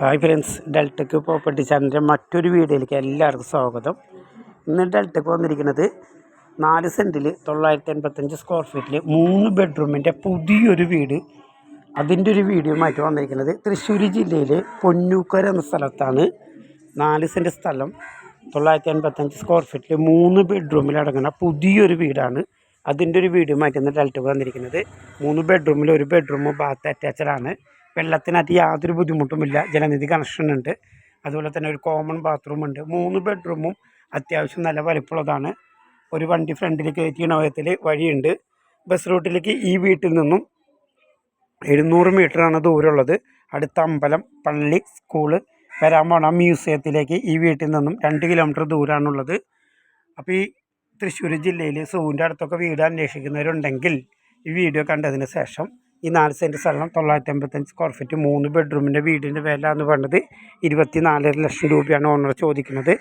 Hi friends ഡെൽറ്റക്ക് property ചാനലിന്റെ മറ്റൊരു വീഡിയോയിലേക്ക് എല്ലാവർക്കും സ്വാഗതം. ഇന്ന് ഡെൽറ്റക്ക് വന്നിരിക്കുന്നത് നാല് സെന്റിൽ തൊള്ളായിരത്തി എൺപത്തഞ്ച് സ്ക്വയർ ഫീറ്റിൽ മൂന്ന് ബെഡ്റൂമിന്റെ പുതിയൊരു വീട്. അതിന്റെ ഒരു വീഡിയോയുമായിട്ട് വന്നിരിക്കുന്നത് തൃശ്ശൂർ ജില്ലയിൽ പൊന്നൂക്കര എന്ന സ്ഥലത്താണ്. നാല് സെന്റ് സ്ഥലം തൊള്ളായിരത്തി എൺപത്തഞ്ച് സ്ക്വയർ ഫീറ്റിൽ മൂന്ന് ബെഡ്റൂമിലടങ്ങുന്ന പുതിയൊരു വീടാണ് അതിന്റെ ഒരു വീഡിയോയുമായിട്ട് ഇന്ന് ഡെൽറ്റക്ക് വന്നിരിക്കുന്നത്. മൂന്ന് ബെഡ്റൂമിൽ ഒരു ബെഡ്റൂം ബാത്ത് അറ്റാച്ചഡ് ആണ് വെള്ളത്തിനകത്ത് യാതൊരു ബുദ്ധിമുട്ടുമില്ല. ജലനിധി കണക്ഷൻ ഉണ്ട്. അതുപോലെ തന്നെ ഒരു കോമൺ ബാത്റൂം ഉണ്ട്. മൂന്ന് ബെഡ്റൂമും അത്യാവശ്യം നല്ല വലിപ്പമുള്ളതാണ്. ഒരു വണ്ടി ഫ്രണ്ടിൽ കയറ്റിയ വിധത്തിൽ വഴിയുണ്ട്. ബസ് റൂട്ടിലേക്ക് ഈ വീട്ടിൽ നിന്നും എഴുന്നൂറ് മീറ്ററാണ് ദൂരമുള്ളത്. അടുത്ത അമ്പലം പള്ളി സ്കൂൾ വരാൻ പോണ. മ്യൂസിയത്തിലേക്ക് ഈ വീട്ടിൽ നിന്നും രണ്ട് കിലോമീറ്റർ ദൂരമാണുള്ളത് അപ്പോൾ ഈ തൃശ്ശൂർ ജില്ലയിൽ സൂവിന്റെ അടുത്തൊക്കെ വീട് അന്വേഷിക്കുന്നവരുണ്ടെങ്കിൽ ഈ വീഡിയോ കണ്ടതിന് ശേഷം ഈ നാല് സെന്റ് സ്ഥലം തൊള്ളായിരത്തി അമ്പത്തഞ്ച് സ്ക്വയർ ഫീറ്റ് മൂന്ന് ബെഡ്റൂമിന്റെ വീടിന്റെ വില എന്ന് പറയുന്നത് ഇരുപത്തി നാലര ലക്ഷം രൂപയാണ് ഓണർ ചോദിക്കുന്നത്.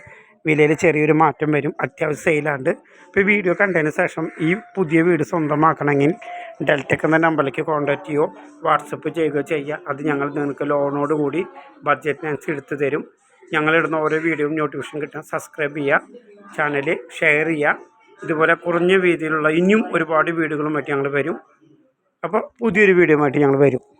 വിലയിൽ ചെറിയൊരു മാറ്റം വരും. അത്യാവശ്യം സെയിലാണ്ട് ഇപ്പോൾ വീഡിയോ കണ്ടതിന് ശേഷം ഈ പുതിയ വീട് സ്വന്തമാക്കണമെങ്കിൽ ഡെൽറ്റക്ക് എന്ന നമ്പറിലേക്ക് കോൺടാക്റ്റ് ചെയ്യുകയോ വാട്സപ്പ് ചെയ്യുകയോ ചെയ്യുക അത് ഞങ്ങൾ നിങ്ങൾക്ക് ലോണോട് കൂടി ബഡ്ജറ്റിനനുസരിച്ച് എടുത്തു തരും. ഞങ്ങളിടുന്ന ഓരോ വീഡിയോയും നോട്ടിഫിക്കേഷൻ കിട്ടാൻ സബ്സ്ക്രൈബ് ചെയ്യുക ചാനൽ ഷെയർ ചെയ്യുക ഇതുപോലെ കുറഞ്ഞ രീതിയിലുള്ള ഇനിയും ഒരുപാട് വീടുകളുമായിട്ട് ഞങ്ങൾ വരും. അപ്പോൾ പുതിയൊരു വീഡിയോ ആയിട്ട് ഞങ്ങൾ വരും.